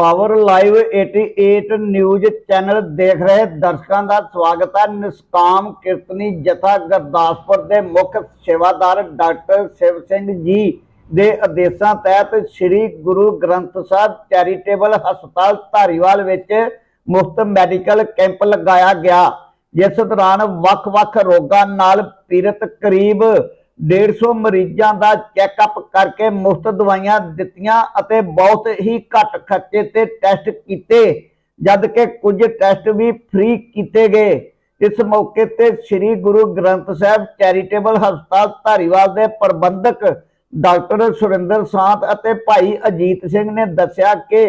Power live 88 news channel ਦੇਖ ਰਹੇ ਦਰਸ਼ਕਾਂ ਦਾ ਸਵਾਗਤ ਹੈ। ਨਿਸਕਾਮ ਕੀਰਤਨੀ ਜਥਾ ਗੁਰਦਾਸਪੁਰ ਦੇ ਮੁੱਖ ਸੇਵਾਦਾਰ ਡਾਕਟਰ ਸ਼ਿਵ ਸਿੰਘ ਜੀ ਦੇ ਆਦੇਸ਼ਾਂ ਤਹਿਤ ਸ੍ਰੀ ਗੁਰੂ ਗ੍ਰੰਥ ਸਾਹਿਬ ਚੈਰੀਟੇਬਲ ਹਸਪਤਾਲ ਧਾਰੀਵਾਲ ਵਿੱਚ ਮੁਫਤ ਮੈਡੀਕਲ ਕੈਂਪ ਲਗਾਇਆ ਗਿਆ, ਜਿਸ ਦੌਰਾਨ ਵੱਖ-ਵੱਖ ਰੋਗਾਂ ਨਾਲ ਪੀੜਤ ਕਰੀਬ 150 ਮਰੀਜ਼ਾਂ ਦਾ ਚੈੱਕਅਪ ਕਰਕੇ ਮੁਫਤ ਦਵਾਈਆਂ ਦਿੱਤੀਆਂ ਅਤੇ ਬਹੁਤ ਹੀ ਘੱਟ ਖਰਚੇ ਤੇ ਟੈਸਟ ਕੀਤੇ ਜਦ ਕਿ ਕੁਝ ਟੈਸਟ ਵੀ ਫ੍ਰੀ ਕੀਤੇ ਗਏ। ਇਸ ਮੌਕੇ ਤੇ ਸ੍ਰੀ ਗੁਰੂ ਗ੍ਰੰਥ ਸਾਹਿਬ ਚੈਰੀਟੇਬਲ ਹਸਪਤਾਲ ਧਾਰੀਵਾਲ ਦੇ ਪ੍ਰਬੰਧਕ ਡਾਕਟਰ ਸੁਰਿੰਦਰ ਸਾਂਤ ਅਤੇ ਭਾਈ ਅਜੀਤ ਸਿੰਘ ਨੇ ਦੱਸਿਆ ਕਿ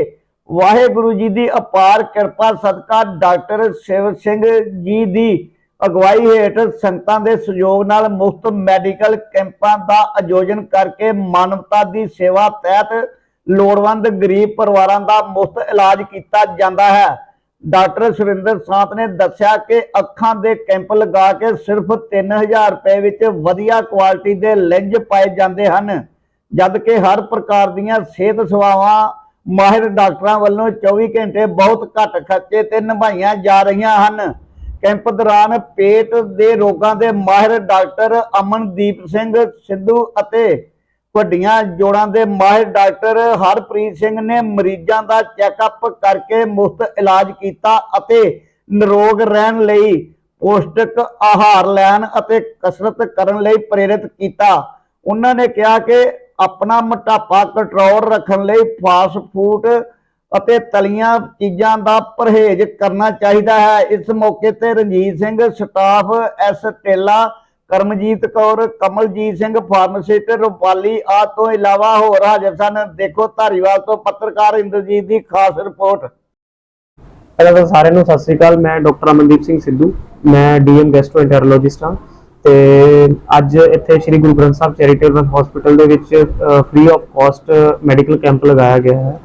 ਵਾਹਿਗੁਰੂ ਜੀ ਦੀ ਅਪਾਰ ਕਿਰਪਾ ਸਦਕਾ ਡਾਕਟਰ ਸ਼ਿਵ ਸਿੰਘ ਜੀ ਦੀ ਅਗਵਾਈ ਹੇਠ ਸੰਗਤਾਂ ਦੇ ਸਹਿਯੋਗ ਨਾਲ ਮੁਫਤ ਮੈਡੀਕਲ ਕੈਂਪਾਂ ਦਾ ਆਯੋਜਨ ਕਰਕੇ ਮਾਨਵਤਾ ਦੀ ਸੇਵਾ ਤਹਿਤ ਲੋੜਵੰਦ ਗਰੀਬ ਪਰਿਵਾਰਾਂ ਦਾ ਮੁਫਤ ਇਲਾਜ ਕੀਤਾ ਜਾਂਦਾ ਹੈ। ਡਾਕਟਰ ਸੁਰਿੰਦਰ ਸਾਥ ਨੇ ਦੱਸਿਆ ਕਿ ਅੱਖਾਂ ਦੇ ਕੈਂਪ ਲਗਾ ਕੇ ਸਿਰਫ 3000 ਰੁਪਏ ਵਿੱਚ ਵਧੀਆ ਕੁਆਲਿਟੀ ਦੇ ਲੈਂਜ ਪਾਏ ਜਾਂਦੇ ਹਨ ਜਦ ਕਿ ਹਰ ਪ੍ਰਕਾਰ ਦੀਆਂ ਸਿਹਤ ਸੇਵਾਵਾਂ ਮਾਹਿਰ ਡਾਕਟਰਾਂ ਵੱਲੋਂ 24 ਘੰਟੇ ਬਹੁਤ ਘੱਟ ਖਰਚੇ ਤੇ ਨਿਭਾਈਆਂ ਜਾ ਰਹੀਆਂ ਹਨ। ਕੈਂਪ ਦੌਰਾਨ ਪੇਟ ਦੇ ਰੋਗਾਂ ਦੇ ਮਾਹਿਰ ਡਾਕਟਰ ਅਮਨਦੀਪ ਸਿੰਘ ਸਿੱਧੂ ਅਤੇ ਵੱਡੀਆਂ ਜੋੜਾਂ ਦੇ ਮਾਹਿਰ ਡਾਕਟਰ ਹਰਪ੍ਰੀਤ ਸਿੰਘ ਨੇ ਮਰੀਜ਼ਾਂ ਦਾ ਚੈੱਕਅਪ ਕਰਕੇ ਮੁਫਤ ਇਲਾਜ ਕੀਤਾ ਅਤੇ ਨਿਰੋਗ ਰਹਿਣ ਲਈ ਪੌਸ਼ਟਿਕ ਆਹਾਰ ਲੈਣ ਅਤੇ ਕਸਰਤ ਕਰਨ ਲਈ ਪ੍ਰੇਰਿਤ ਕੀਤਾ। ਉਹਨਾਂ ਨੇ ਕਿਹਾ ਕਿ ਆਪਣਾ ਮੋਟਾਪਾ ਕੰਟਰੋਲ ਰੱਖਣ ਲਈ ਫਾਸਟ ਫੂਡ ਅਤੇ ਤਲੀਆਂ ਚੀਜ਼ਾਂ ਦਾ ਪਰਹੇਜ਼ ਕਰਨਾ ਚਾਹੀਦਾ ਹੈ। ਇਸ ਮੌਕੇ ਤੇ ਰਣਜੀਤ ਸਿੰਘ, ਸਟਾਫ ਐਸ ਟੇਲਾ, ਕਰਮਜੀਤ ਕੌਰ, ਕਮਲਜੀਤ ਸਿੰਘ, ਫਾਰਮਾਸਿਸਟ ਰੂਪਾਲੀ, ਆ ਤੋਂ ਇਲਾਵਾ ਹੋਰ ਹਾਜ਼ਰ ਸਨ। ਦੇਖੋ ਧਾਰੀਵਾਲ ਤੋਂ ਪੱਤਰਕਾਰ ਇੰਦਰਜੀਤ ਦੀ ਖਾਸ ਰਿਪੋਰਟ। ਪਹਿਲਾਂ ਤਾਂ ਸਾਰਿਆਂ ਨੂੰ ਸਤਿ ਸ੍ਰੀ ਅਕਾਲ। ਮੈਂ ਡਾਕਟਰ ਅਮਨਦੀਪ ਸਿੰਘ ਸਿੱਧੂ। ਮੈਂ ਡੀਐਮ ਗੈਸਟ੍ਰੋਐਂਟਰੋਲੋਜਿਸਟ ਹਾਂ ਤੇ ਅੱਜ ਇੱਥੇ ਸ੍ਰੀ ਗੁਰੂ ਗ੍ਰੰਥ ਸਾਹਿਬ ਚੈਰੀਟੇਬਲ ਹਸਪੀਟਲ ਦੇ ਵਿੱਚ free of cost medical camp ਲਗਾਇਆ ਗਿਆ ਹੈ।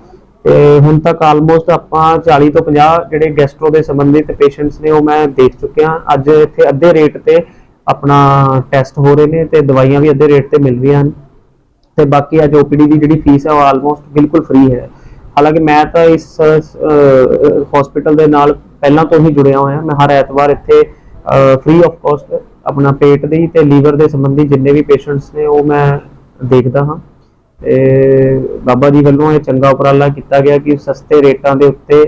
ਤੇ ਹੁਣ ਤੱਕ ਆਲਮੋਸਟ ਆਪਾਂ 40 ਤੋਂ 50 ਜਿਹੜੇ ਗੈਸਟਰੋ ਦੇ ਸੰਬੰਧਿਤ ਪੇਸ਼ੈਂਟਸ ਨੇ ਉਹ ਮੈਂ ਦੇਖ ਚੁੱਕਿਆ ਅੱਜ ਇੱਥੇ ਅੱਧੇ ਰੇਟ ਤੇ ਆਪਣਾ ਟੈਸਟ ਹੋ ਰਹੇ ਨੇ ਤੇ ਦਵਾਈਆਂ ਵੀ ਅੱਧੇ ਰੇਟ ਤੇ ਮਿਲ ਰਹੀਆਂ ਹਨ। ਤੇ ਬਾਕੀ ਅੱਜ OPD ਦੀ ਜਿਹੜੀ ਫੀਸ ਹੈ ਉਹ ਆਲਮੋਸਟ ਬਿਲਕੁਲ ਫ੍ਰੀ ਹੈ। ਹਾਲਾਂਕਿ ਮੈਂ ਤਾਂ ਇਸ ਹਸਪੀਟਲ ਦੇ ਨਾਲ ਪਹਿਲਾਂ ਤੋਂ ਹੀ ਜੁੜਿਆ ਹੋਇਆ। ਮੈਂ ਹਰ ਐਤਵਾਰ ਇੱਥੇ ਫ੍ਰੀ ਆਫ ਕਾਸਟ ਆਪਣਾ ਪੇਟ ਦੀ ਤੇ ਲੀਵਰ ਦੇ ਸੰਬੰਧੀ ਜਿੰਨੇ ਵੀ ਪੇਸ਼ੈਂਟਸ ਨੇ ਉਹ ਮੈਂ ਦੇਖਦਾ ਹਾਂ। ਬਾਬਾ ਜੀ ਵੱਲੋਂ ਇਹ ਚੰਗਾ ਉਪਰਾਲਾ ਕੀਤਾ ਗਿਆ ਕਿ ਸਸਤੇ ਰੇਟਾਂ ਦੇ ਉੱਤੇ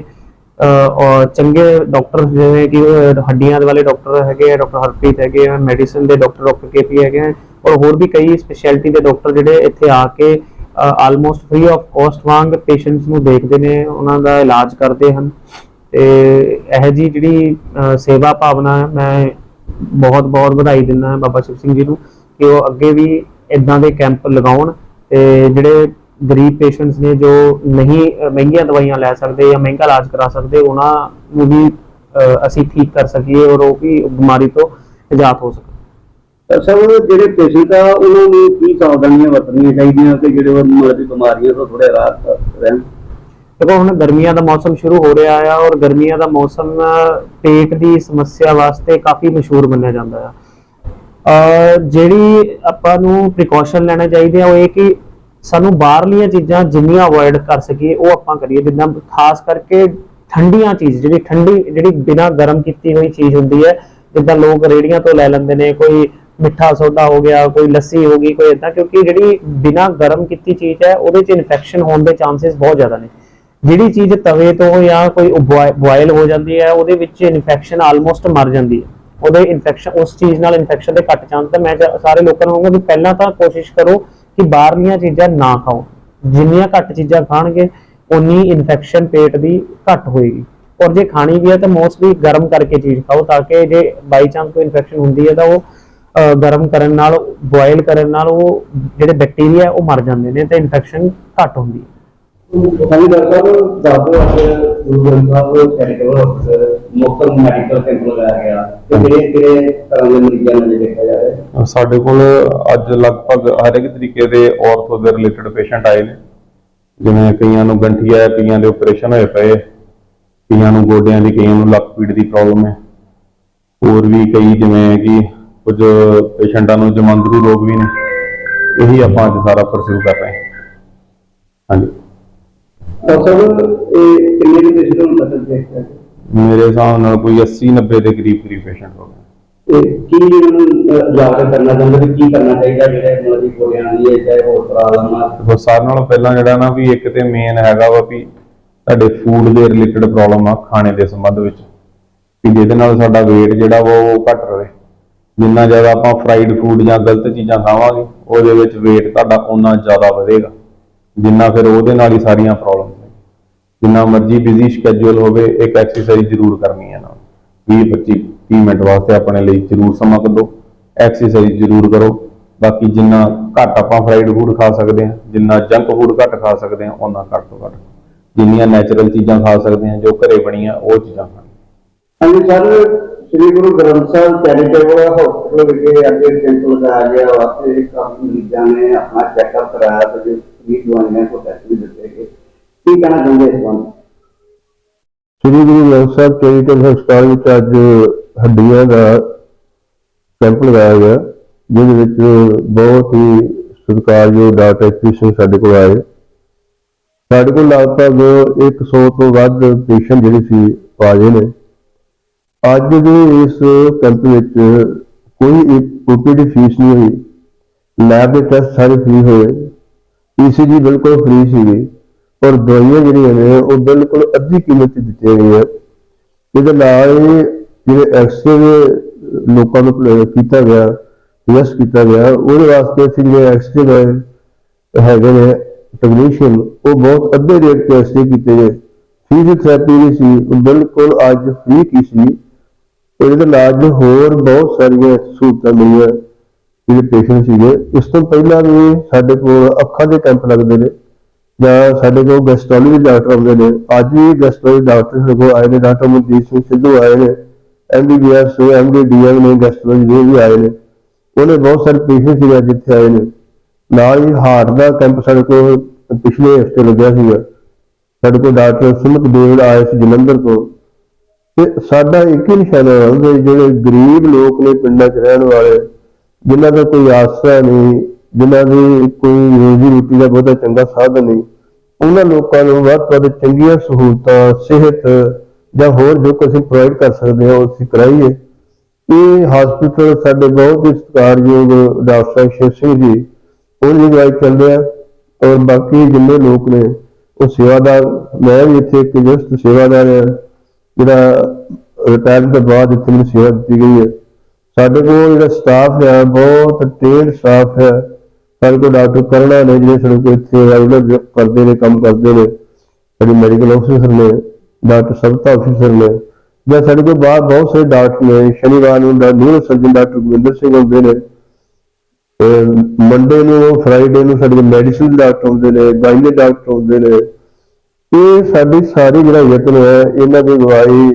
ਔਰ ਚੰਗੇ ਡਾਕਟਰ ਜਿਵੇਂ ਕਿ ਹੱਡੀਆਂ ਦੇ ਵਾਲੇ ਡਾਕਟਰ ਹੈਗੇ ਆ, ਡਾਕਟਰ ਹਰਪ੍ਰੀਤ ਹੈਗੇ ਆ, ਮੈਡੀਸਨ ਦੇ ਡਾਕਟਰ ਡਾਕਟਰ ਕੇਪੀ ਹੈਗੇ ਆ, ਔਰ ਹੋਰ ਵੀ ਕਈ ਸਪੈਸ਼ਲਿਟੀ ਦੇ ਡਾਕਟਰ ਜਿਹੜੇ ਇੱਥੇ ਆ ਕੇ ਆਲਮੋਸਟ ਫ੍ਰੀ ਆਫ ਕਾਸਟ ਵਾਂਗ ਪੇਸ਼ੈਂਟਸ ਨੂੰ ਦੇਖਦੇ ਨੇ, ਉਹਨਾਂ ਦਾ ਇਲਾਜ ਕਰਦੇ ਹਨ। ਤੇ ਇਹ ਜੀ ਜਿਹੜੀ ਸੇਵਾ ਭਾਵਨਾ ਹੈ ਮੈਂ ਬਹੁਤ ਬਹੁਤ ਵਧਾਈ ਦਿੰਦਾ ਹਾਂ ਬਾਬਾ ਸ਼ਿਵ ਸਿੰਘ ਜੀ ਨੂੰ ਕਿ ਉਹ ਅੱਗੇ ਵੀ ਇਦਾਂ ਦੇ ਕੈਂਪ ਲਗਾਉਣ ਤੇ ਜਿਹੜੇ ਗਰੀਬ ਪੇਸ਼ੈਂਟਸ ਨੇ ਜੋ ਨਹੀਂ ਮਹਿੰਗੀਆਂ ਦਵਾਈਆਂ ਲੈ ਸਕਦੇ ਜਾਂ ਮਹਿੰਗਾ ਇਲਾਜ ਕਰਾ ਸਕਦੇ ਉਹਨਾਂ ਨੂੰ ਵੀ ਅਸੀਂ ਠੀਕ ਕਰ ਸਕੀਏ ਔਰ ਉਹ ਵੀ ਬਿਮਾਰੀ ਤੋਂ ਨਿਜਾਤ ਹੋ ਸਕਣ। ਸਭ ਜਿਹੜੇ ਪੇਸ਼ੈਂਟ ਆ ਉਹਨਾਂ ਨੂੰ ਕੀ ਸਾਵਧਾਨੀਆਂ ਵਰਤਣੀਆਂ ਚਾਹੀਦੀਆਂ ਕਿ ਜਿਹੜੇ ਉਹ ਮਤਲਬ ਬਿਮਾਰੀਆਂ ਤੋਂ ਥੋੜੇ ਰਾਹਤ ਰਹਿਣ? ਦੇਖੋ ਹੁਣ ਗਰਮੀਆਂ ਦਾ ਮੌਸਮ ਸ਼ੁਰੂ ਹੋ ਰਿਹਾ ਆ ਔਰ ਗਰਮੀਆਂ ਦਾ ਮੌਸਮ ਪੇਟ ਦੀ ਸਮੱਸਿਆ ਵਾਸਤੇ ਕਾਫੀ ਮਸ਼ਹੂਰ ਮੰਨਿਆ ਜਾਂਦਾ ਆ। ਜਿਹੜੀ ਆਪਾਂ ਨੂੰ ਪ੍ਰੀਕਾਸ਼ਨ ਲੈਣਾ ਚਾਹੀਦੇ ਆ, ਉਹ ਇਹ ਕਿ ਸਾਨੂੰ ਬਾਹਰਲੀਆਂ ਚੀਜ਼ਾਂ ਜਿੰਨੀਆਂ ਅਵੋਇਡ ਕਰ ਸਕੀਏ, ਉਹ ਆਪਾਂ ਕਰੀਏ। ਜਿੱਦਾਂ ਖਾਸ ਕਰਕੇ ਠੰਡੀਆਂ ਚੀਜ਼, ਜਿਹੜੀ ਠੰਡੀ, ਜਿਹੜੀ ਬਿਨਾਂ ਗਰਮ ਕੀਤੀ ਹੋਈ ਚੀਜ਼ ਹੁੰਦੀ ਹੈ, ਜਿੱਦਾਂ ਲੋਕ ਰੇੜੀਆਂ ਤੋਂ ਲੈ ਲੈਂਦੇ ਨੇ, ਕੋਈ ਮਿੱਠਾ ਸੋਡਾ ਹੋ ਗਿਆ, ਕੋਈ ਲੱਸੀ ਹੋ ਗਈ, ਕੋਈ ਇਦਾਂ ਕਿਉਂਕਿ ਜਿਹੜੀ ਬਿਨਾਂ ਗਰਮ ਕੀਤੀ ਚੀਜ਼ ਹੈ, ਉਹਦੇ 'ਚ ਇਨਫੈਕਸ਼ਨ ਹੋਣ ਦੇ ਚਾਂਸਸ ਬਹੁਤ ਜ਼ਿਆਦਾ ਨੇ। ਜਿਹੜੀ ਚੀਜ਼ ਤਵੇ ਤੋਂ ਜਾਂ ਕੋਈ ਬੋਇਲ ਹੋ ਜਾਂਦੀ ਹੈ, ਉਹਦੇ ਵਿੱਚ ਇਨਫੈਕਸ਼ਨ ਆਲਮੋਸਟ ਮਰ ਜਾਂਦੀ ਹੈ। ਉਹਦੇ ਇਨਫੈਕਸ਼ਨ ਉਸ ਚੀਜ਼ ਨਾਲ ਇਨਫੈਕਸ਼ਨ ਦੇ ਘੱਟ ਚਾਂਸ ਤਾਂ ਮੈਂ ਸਾਰੇ ਲੋਕਾਂ ਨੂੰ ਕਹੂੰਗਾ ਵੀ ਪਹਿਲਾਂ ਤਾਂ ਕੋਸ਼ਿਸ਼ ਕਰੋ ਕਿ ਬਾਹਰਲੀਆਂ ਚੀਜ਼ਾਂ ਨਾ ਖਾਓ। ਜਿੰਨੀਆਂ ਘੱਟ ਚੀਜ਼ਾਂ ਖਾਣਗੇ ਉਨੀ ਇਨਫੈਕਸ਼ਨ ਪੇਟ ਦੀ ਘੱਟ ਹੋਏਗੀ। ਔਰ ਜੇ ਖਾਣੀ ਵੀ ਹੈ ਤਾਂ ਮੋਸਟਲੀ ਗਰਮ ਕਰਕੇ ਚੀਜ਼ ਖਾਓ ਤਾਂ ਕਿ ਜੇ ਬਾਈ ਚਾਂਸ ਕੋਈ ਇਨਫੈਕਸ਼ਨ ਹੁੰਦੀ ਹੈ ਤਾਂ ਉਹ ਗਰਮ ਕਰਨ ਨਾਲ ਬੋਇਲ ਕਰਨ ਨਾਲ ਉਹ ਜਿਹੜੇ ਬੈਕਟੀਰੀਆ ਉਹ ਮਰ ਜਾਂਦੇ ਨੇ ਤੇ ਇਨਫੈਕਸ਼ਨ ਘੱਟ ਹੁੰਦੀ ਹੈ। ਹਾਂਜੀ, ਡਾਕਟਰ ਸਾਹਿਬ, ਦੱਸ ਗੁਰੂ ਗ੍ਰੰਥ ਸਾਹਿਬ ਚੈਰੀਟੇਬਲ ਮੁਫਤ ਮੈਡੀਕਲ ਕੈਂਪ ਲਗਾਇਆ ਗਿਆ ਤੇ ਕਿਹੜੇ ਕਿਹੜੇ ਤਰ੍ਹਾਂ ਦੇ ਮਰੀਜ਼ਾਂ ਨੂੰ ਦੇਖਿਆ ਜਾ ਰਿਹਾ? ਹੈ ਸਾਡੇ ਕੋਲ ਅੱਜ ਲਗਭਗ ਹਰ ਇੱਕ ਤਰੀਕੇ ਦੇ ਔਰਥੋ ਦੇ ਰਿਲੇਟਡ ਪੇਸ਼ੈਂਟ ਆਏ ਨੇ। ਜਿਵੇਂ ਕਈਆਂ ਨੂੰ ਗੰਠੀਆ ਹੈ ਕਈਆਂ ਦੇ ਆਪਰੇਸ਼ਨ ਹੋਏ ਪਏ। ਕਈਆਂ ਨੂੰ ਗੋਡਿਆਂ ਦੀ ਕਈਆਂ ਨੂੰ ਲੱਕ ਪੀੜ ਦੀ ਪ੍ਰੋਬਲਮ ਹੈ। ਹੋਰ ਵੀ ਕਈ ਜਿਵੇਂ ਕਿ ਕੁਝ ਪੇਸ਼ੈਂਟਾਂ ਨੂੰ ਜਮਾਂਦਰੂ ਰੋਗ ਵੀ ਨੇ। ਇਹੀ ਆਪਾਂ ਅੱਜ ਸਾਰਾ ਪਰਸਿਊ ਕਰ ਰਹੇ ਹਾਂ। ਹਾਂਜੀ। ਡਾਕਟਰ ਇਹ ਕਿੰਨੇ ਪੇਸ਼ੈਂਟ ਨੂੰ ਮਤਲਬ ਦੇਖਿਆ ਮੇਰੇ ਹਿਸਾਬ ਨਾਲ ਕੋਈ 80 90 ਦੇ ਕਰੀਬ ਕਰੀਬ ਪੇਸ਼ੈਂਟ ਹੋ ਗਏ। ਤੇ ਕੀ ਇਹਨਾਂ ਨੂੰ ਜਾਗਰ ਕਰਨਾ ਚਾਹੁੰਦੇ ਵੀ ਕੀ ਕਰਨਾ ਚਾਹੀਦਾ ਜਿਹੜੇ ਮਤਲਬ ਕਿ ਗੋਡਿਆਂ ਦੀ ਹੈ ਚਾਹੇ ਹੋਰ ਪ੍ਰੋਬਲਮ ਆ? ਦੇਖੋ ਸਾਰਿਆਂ ਨਾਲੋਂ ਪਹਿਲਾਂ ਜਿਹੜਾ ਨਾ ਵੀ ਇੱਕ ਤੇ ਮੇਨ ਹੈਗਾ ਵਾ ਵੀ ਤੁਹਾਡੇ ਫੂਡ ਦੇ ਰਿਲੇਟਡ ਪ੍ਰੋਬਲਮ ਆ ਖਾਣੇ ਦੇ ਸੰਬੰਧ ਵਿੱਚ। ਕਿ ਜਿਹਦੇ ਨਾਲ ਸਾਡਾ weight ਜਿਹੜਾ ਵਾ ਉਹ ਘਟ ਰਵੇ ਜਿੰਨਾ ਜ਼ਿਆਦਾ ਆਪਾਂ ਫਰਾਈਡ ਫੂਡ ਜਾਂ ਗਲਤ ਚੀਜ਼ਾਂ ਖਾਵਾਂਗੇ ਉਹਦੇ ਵਿੱਚ weight ਤੁਹਾਡਾ ਉਨਾ ਜ਼ਿਆਦਾ ਵਧੇਗਾ। ਜਿੰਨਾ ਫਿਰ ਉਹਦੇ ਨਾਲ ਹੀ ਸਾਰੀਆਂ ਪ੍ਰੋਬਲਮ ਜਿੰਨਾ ਮਰਜ਼ੀ ਬਿਜ਼ੀ ਸ਼ੈਡਿਊਲ ਹੋਵੇ, ਇੱਕ ਐਕਸਰਸਾਈਜ਼ ਜ਼ਰੂਰ ਕਰਨੀ ਹੈ ਨਾਲ 20 25 30 ਮਿੰਟ ਵਾਸਤੇ ਆਪਣੇ ਲਈ ਜ਼ਰੂਰ ਸਮਾਂ ਕੱਢੋ। ਐਕਸਰਸਾਈਜ਼ ਜ਼ਰੂਰ ਕਰੋ। ਬਾਕੀ ਜਿੰਨਾ ਘੱਟ ਆਪਾਂ ਫਰਾਈਡ ਫੂਡ ਖਾ ਸਕਦੇ ਹਾਂ, ਜਿੰਨਾ ਜੰਕ ਫੂਡ ਘੱਟ ਖਾ ਸਕਦੇ ਹਾਂ ਉਹਨਾਂ ਘੱਟ ਤੋਂ ਘੱਟ। ਜਿੰਨੀਆਂ ਨੈਚੁਰਲ ਚੀਜ਼ਾਂ ਖਾ ਸਕਦੇ ਹਾਂ, ਜੋ ਘਰੇ ਬਣੀਆਂ, ਉਹ ਚੀਜ਼ਾਂ ਖਾਣ। ਹਾਂਜੀ sir, Sri Guru Granth Sahib charitable hospital ਵਿਖੇ ਅੱਜ ਕੈਂਪ ਲਗਾਇਆ ਗਿਆ। ਵਾਸਤੇ ਕਾਫੀ ਮਰੀਜ਼ਾਂ ਨੇ, ਆਪਣਾ ਚੈੱਕਅਪ ਕਰਾਇਆ, ਤੇ ਜੋ ਫ੍ਰੀ ਦਵਾਈਆਂ ਕੋ ਟੈਸਟ ਵੀ ਦਿੱਤੇ ਗਏ। ਕੀ ਕਹਿਣਾ ਚਾਹੁੰਦੇ ਇਸ ਬਾਰੇ ਸ੍ਰੀ ਗੁਰੂ ਗ੍ਰੰਥ ਸਾਹਿਬ ਚੈਰੀਟੇਬਲ ਹਸਪਤਾਲ ਵਿੱਚ ਅੱਜ ਹੱਡੀਆਂ ਦਾ ਕੈਂਪ ਲਗਾਇਆ ਗਿਆ, ਜਿਹਦੇ ਵਿੱਚ ਬਹੁਤ ਹੀ ਸਤਿਕਾਰਯੋਗ ਡਾਕਟਰ ਐਚਪੀ ਸਾਡੇ ਕੋਲ ਆਏ। ਸਾਡੇ ਕੋਲ ਲਗਭਗ 100 ਤੋਂ ਵੱਧ ਪੇਸ਼ੈਂਟ ਜਿਹੜੇ ਸੀ ਆਏ ਨੇ। ਅੱਜ ਦੇ ਇਸ ਕੈਂਪ ਵਿੱਚ ਕੋਈ ਇੱਕ ਰੁਪਏ ਦੀ ਫੀਸ ਨਹੀਂ ਹੋਈ। ਲੈਬ ਦੇ ਟੈਸਟ ਸਾਰੇ ਫ੍ਰੀ ਹੋਏ। ਈਸੀਜੀ ਬਿਲਕੁਲ ਫ੍ਰੀ ਸੀਗੀ। ਔਰ ਦਵਾਈਆਂ ਜਿਹੜੀਆਂ ਨੇ, ਉਹ ਬਿਲਕੁਲ ਅੱਧੀ ਕੀਮਤ ਤੇ ਦਿੱਤੀਆਂ ਗਈਆਂ। ਇਹਦੇ ਨਾਲ ਜਿਹੜੇ ਐਕਸਰੇ ਲੋਕਾਂ ਨੂੰ ਕੀਤਾ ਗਿਆ ਯਸ ਕੀਤਾ ਗਿਆ, ਉਹਦੇ ਵਾਸਤੇ ਜਿਹੜੇ ਐਕਸਰੇ ਹੈਗੇ ਨੇ ਟੈਕਨੀਸ਼ੀਅਨ ਉਹ ਬਹੁਤ ਅੱਧੇ ਰੇਟ ਤੇ ਐਕਸਰੇ ਕੀਤੇ ਗਏ ਫਿਜ਼ੀਓਥੈਰੇਪੀ ਵੀ ਸੀ, ਉਹ ਬਿਲਕੁਲ ਅੱਜ ਫ੍ਰੀ ਕੀ ਸੀ। ਔਰ ਇਹਦੇ ਨਾਲ ਹੋਰ ਬਹੁਤ ਸਾਰੀਆਂ ਸਹੂਲਤਾਂ ਮਿਲੀਆਂ ਜਿਹੜੇ ਪੇਸ਼ੈਂਟ ਸੀਗੇ। ਇਸ ਤੋਂ ਪਹਿਲਾਂ ਵੀ ਸਾਡੇ ਕੋਲ ਅੱਖਾਂ ਦੇ ਕੈਂਪ ਲੱਗਦੇ ਨੇ। ਜਾਂ ਸਾਡੇ ਕੋਲ ਗੈਸਟ੍ਰੋਲੋਜੀ ਡਾਕਟਰ ਆਉਂਦੇ ਨੇ, ਅੱਜ ਵੀ ਗੈਸਟ੍ਰੋਲੋਜੀ ਡਾਕਟਰ ਸਾਡੇ ਕੋਲ ਆਏ ਨੇ, ਡਾਕਟਰ ਮਨਦੀਪ ਸਿੰਘ ਸਿੱਧੂ ਆਏ ਨੇ ਐਮਬੀਬੀਐਸ ਐਮਡੀ ਡੀਐਮ ਨੇ ਗੈਸਟ੍ਰੋਲੋਜੀ ਦੇ ਵੀ ਆਏ ਨੇ। ਉਹਨੇ ਬਹੁਤ ਸਾਰੇ ਪੇਸ਼ੈਂਟ ਸੀਗੇ ਅੱਜ ਆਏ ਨੇ। ਨਾਲ ਹੀ ਹਾਰਟ ਦਾ ਕੈਂਪ ਸਾਡੇ ਕੋਲ ਪਿਛਲੇ ਹਫ਼ਤੇ ਲੱਗਿਆ ਸੀਗਾ। ਸਾਡੇ ਕੋਲ ਡਾਕਟਰ ਸੁਮਿਤ ਦੇਵੜ ਆਏ ਸੀ ਜਲੰਧਰ ਤੋਂ। ਤੇ ਸਾਡਾ ਇੱਕ ਹੀ ਨਿਸ਼ਾਨਾ ਹੈ, ਜਿਹੜੇ ਗਰੀਬ ਲੋਕ ਨੇ ਪਿੰਡਾਂ 'ਚ ਰਹਿਣ ਵਾਲੇ, ਜਿਨ੍ਹਾਂ ਦਾ ਕੋਈ ਆਸਰਾ ਨਹੀਂ ਜਿਨ੍ਹਾਂ ਦੀ ਕੋਈ ਰੋਜ਼ੀ ਰੋਟੀ ਦਾ ਬਹੁਤਾ ਚੰਗਾ ਸਾਧਨ ਨਹੀਂ, ਉਹਨਾਂ ਲੋਕਾਂ ਨੂੰ ਵੱਧ ਤੋਂ ਵੱਧ ਚੰਗੀਆਂ ਸਹੂਲਤਾਂ, ਸਿਹਤ ਜਾਂ ਹੋਰ ਜੋ ਕੁਝ ਪ੍ਰੋਵਾਈਡ ਕਰ ਸਕਦੇ ਹਾਂ ਅਸੀਂ ਕਰਾਈਏ। ਇਹ ਹਸਪੀਟਲ ਸਾਡੇ ਬਹੁਤ ਹੀ ਸਤਿਕਾਰਯੋਗ ਡਾਕਟਰ ਸ਼ਿਵ ਸਿੰਘ ਜੀ, ਉਹਨਾਂ ਦੀ ਚੱਲਦੇ ਆ ਔਰ ਬਾਕੀ ਜਿੰਨੇ ਲੋਕ ਨੇ, ਉਹ ਸੇਵਾਦਾਰ, ਮੈਂ ਵੀ ਇੱਥੇ ਇੱਕ ਜਸਟ ਸੇਵਾਦਾਰ ਹਾਂ, ਜਿਹੜਾ ਰਿਟਾਇਰ ਤੋਂ ਬਾਅਦ ਇੱਥੇ ਮੈਨੂੰ ਸੇਵਾ ਦਿੱਤੀ ਗਈ ਹੈ। ਸਾਡੇ ਕੋਲ ਜਿਹੜਾ ਸਟਾਫ ਹੈ, ਬਹੁਤ ਟ੍ਰੇਨਡ ਸਟਾਫ ਹੈ। ਸਾਡੇ ਕੋਲ ਡਾਕਟਰ ਕਰਣਾ ਨੇ ਜਿਹੜੇ ਸਾਡੇ ਕੋਲ ਇੱਥੇ ਰੈਗੂਲਰ ਕਰਦੇ ਨੇ, ਕੰਮ ਕਰਦੇ ਨੇ, ਸਾਡੇ ਮੈਡੀਕਲ ਅਫਸਰ ਨੇ, ਡਾਕਟਰ ਸਬਤਾ ਅਫਸਰ ਨੇ, ਜਾਂ ਸਾਡੇ ਕੋਲ ਬਾਹਰ ਬਹੁਤ ਸਾਰੇ ਡਾਕਟਰ ਨੇ, ਸ਼ਨੀਵਾਰ ਨੂੰ neuro surgeon doctor Gobinder Singh ਹੁੰਦੇ ਨੇ ਮੰਡੇ ਨੂੰ ਫਰਾਈਡੇ ਨੂੰ ਸਾਡੇ ਮੈਡੀਸਿਨ ਡਾਕਟਰ ਹੁੰਦੇ ਨੇ ਗਾਇਨੇ ਡਾਕਟਰ ਹੁੰਦੇ ਨੇ, ਇਹ ਸਾਡੀ ਸਾਰੀ ਜਿਹੜਾ ਯਤਨ ਹੈ, ਇਹਨਾਂ ਦੀ ਅਗਵਾਈ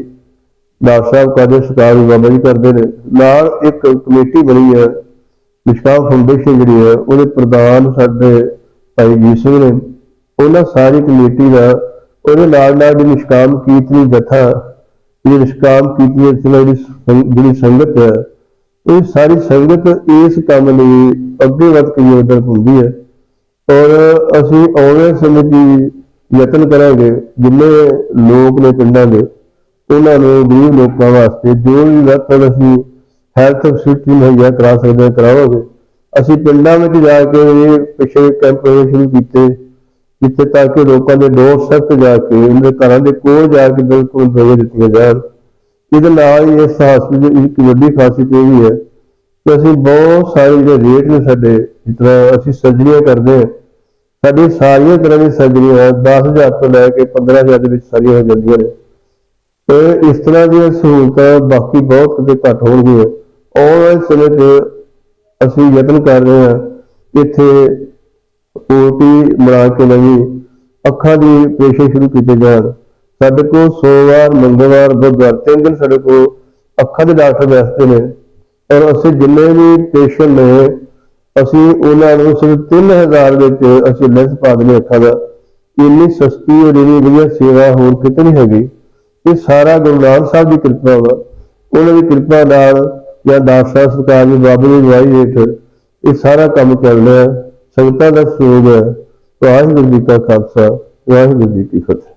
ਡਾਕਟਰ ਸਾਹਿਬ ਕਰਦੇ, ਸਰਕਾਰ ਬਾਬਾ ਜੀ ਕਰਦੇ ਨੇ। ਨਾਲ ਇੱਕ ਕਮੇਟੀ ਬਣੀ ਹੈ ਨਿਸ਼ਕਾਮ ਫਾਊਂਡੇਸ਼ਨ ਜਿਹੜੀ ਹੈ ਉਹਦੇ ਪ੍ਰਧਾਨ ਸਾਡੇ ਭਾਈ ਜੀ ਸਿੰਘ ਨੇ, ਉਹਨਾਂ ਸਾਰੀ ਕਮੇਟੀ ਦਾ, ਉਹਦੇ ਨਾਲ ਨਾਲ ਜਿਹੜੀ ਨਿਸ਼ਕਾਮ ਕੀਰਤਨੀ ਜਥਾ ਇਹ ਨਿਸ਼ਕਾਮ ਕੀਰਤਨੀ ਜਥਾ ਜਿਹੜੀ ਸੰਗਤ ਹੈ ਇਹ ਸਾਰੀ ਸੰਗਤ ਇਸ ਕੰਮ ਲਈ ਅੱਗੇ ਵੱਧ ਕੇ ਯੋਗਦਾਨ ਹੁੰਦੀ ਹੈ। ਔਰ ਅਸੀਂ ਆਉਣ ਵਾਲੇ ਸਮੇਂ ਦੀ ਯਤਨ ਕਰਾਂਗੇ, ਜਿੰਨੇ ਲੋਕ ਨੇ ਪਿੰਡਾਂ ਦੇ, ਉਹਨਾਂ ਨੂੰ ਗਰੀਬ ਲੋਕਾਂ ਵਾਸਤੇ ਜੋ ਵੀ ਵੱਧ ਵੱਧ ਅਸੀਂ ਹੈਲਥ ਫੈਸਿਲਿਟੀ ਮੁਹੱਈਆ ਕਰਾ ਸਕਦੇ ਹਾਂ ਕਰਾਵਾਂਗੇ ਅਸੀਂ ਪਿੰਡਾਂ ਵਿੱਚ ਜਾ ਕੇ ਇਹ ਪਿਛਲੇ ਕੈਂਪ ਸ਼ੁਰੂ ਕੀਤੇ, ਜਿੱਥੇ ਤਾਂ ਕਿ ਲੋਕਾਂ ਦੇ ਡੋਰ ਸਟੈਪ ਤੇ ਜਾ ਕੇ ਉਹਨਾਂ ਦੇ ਘਰਾਂ ਦੇ ਕੋਲ ਜਾ ਕੇ ਬਿਲਕੁਲ ਦਵਾਈਆਂ ਦਿੱਤੀਆਂ ਜਾਣ। ਇਹਦੇ ਨਾਲ ਹੀ ਇਸ ਹਸਪਤਾਲ ਦੀ ਇੱਕ ਵੱਡੀ ਖਾਸੀਅਤ ਇਹ ਵੀ ਹੈ ਕਿ ਅਸੀਂ ਬਹੁਤ ਸਾਰੇ ਜਿਹੜੇ ਰੇਟ ਨੇ ਸਾਡੇ, ਜਿਸ ਤਰ੍ਹਾਂ ਅਸੀਂ ਸਰਜਰੀਆਂ ਕਰਦੇ ਹਾਂ ਸਾਡੀ ਸਾਰੀਆਂ ਤਰ੍ਹਾਂ ਦੀਆਂ ਸਰਜਰੀਆਂ 10000 ਤੋਂ ਲੈ ਕੇ 15000 ਦੇ ਵਿੱਚ ਸਾਰੀਆਂ ਹੋ ਜਾਂਦੀਆਂ ਨੇ। ਤੇ ਇਸ ਤਰ੍ਹਾਂ ਦੀਆਂ ਸਹੂਲਤਾਂ ਬਾਕੀ ਬਹੁਤ ਕਿਤੇ ਘੱਟ ਹੋਣਗੀਆਂ। ਆਉਣ ਵਾਲੇ ਸਮੇਂ 'ਚ ਅਸੀਂ ਯਤਨ ਕਰ ਰਹੇ ਹਾਂ ਕਿ ਇੱਥੇ ਓਟੀ ਬਣਾ ਕੇ ਨਵੀਂ ਅੱਖਾਂ ਦੀ ਪੇਸ਼ੇ ਸ਼ੁਰੂ ਕੀਤੇ ਜਾਣ। ਸਾਡੇ ਕੋਲ ਸੋਮਵਾਰ, ਮੰਗਲਵਾਰ, ਬੁੱਧਵਾਰ ਤਿੰਨ ਦਿਨ ਸਾਡੇ ਕੋਲ ਅੱਖਾਂ ਦੇ ਡਾਕਟਰ ਬੈਠਦੇ ਨੇ ਔਰ ਅਸੀਂ ਜਿੰਨੇ ਵੀ ਪੇਸ਼ੈਂਟ ਨੇ, ਅਸੀਂ ਉਹਨਾਂ ਨੂੰ ਸਿਰਫ 3000 ਵਿੱਚ ਅਸੀਂ ਲੈਂਸ ਪਾ ਦਿੰਦੇ ਹਾਂ ਅੱਖਾਂ ਦਾ। ਇੰਨੀ ਸਸਤੀ ਔਰ ਇੰਨੀ ਵਧੀਆ ਸੇਵਾ ਹੋਰ ਕਿਤੇ ਨਹੀਂ ਹੈਗੀ। ਇਹ ਸਾਰਾ ਗੁਰੂ ਨਾਨਕ ਸਾਹਿਬ ਦੀ ਕਿਰਪਾ ਵਾ। ਉਹਨਾਂ ਦੀ ਕਿਰਪਾ ਨਾਲ ਜਾਂ ਡਾਕਟਰ ਸਾਹਿਬ ਸਰਕਾਰ ਦੀ ਬਾਬੇ ਦੀ ਦਵਾਈ ਹੇਠ ਇਹ ਸਾਰਾ ਕੰਮ ਚੱਲ ਰਿਹਾ ਹੈ। ਸੰਗਤਾਂ ਦਾ ਸਹਿਯੋਗ ਹੈ ਵਾਹਿਗੁਰੂ ਜੀ ਕਾ ਖਾਲਸਾ, ਵਾਹਿਗੁਰੂ ਜੀ ਕੀ ਫਤਿਹ